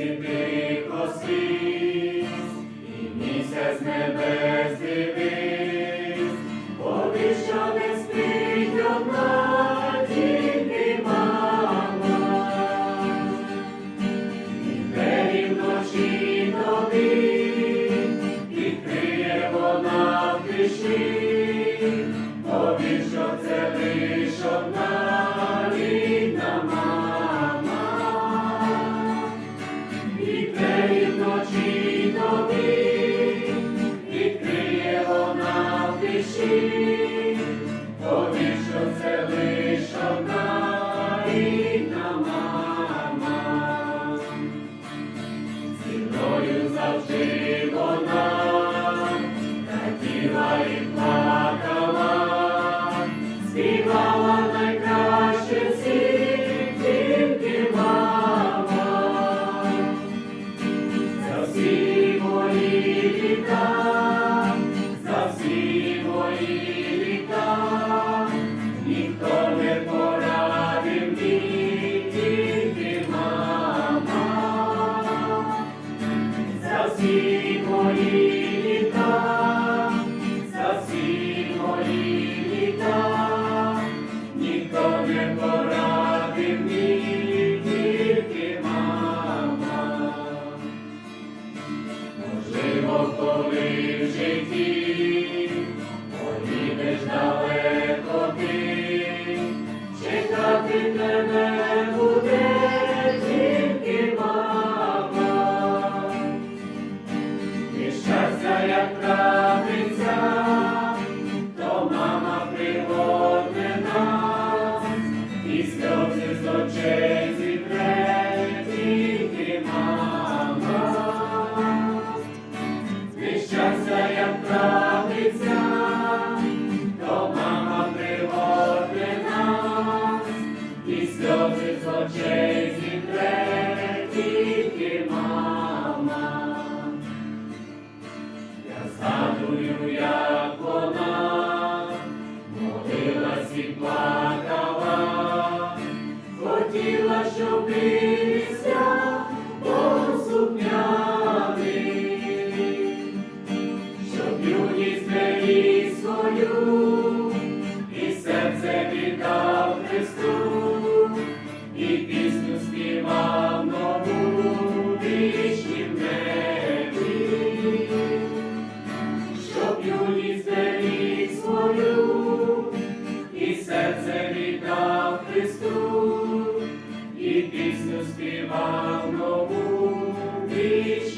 тихо і місяць небес дивись, повір, що не. І двері вночі тобі відкриє вона shall see. see. Пригодне нас, і сльози з очей зітре тільки мама. Нещастя, як трапиться, то мама пригодне нас, і сльози з очей зітре тільки мама. Я згадую, як плакала, хотіла, щоб вивівся Богу сукняний, щоб юність не свою, співав нову пісню.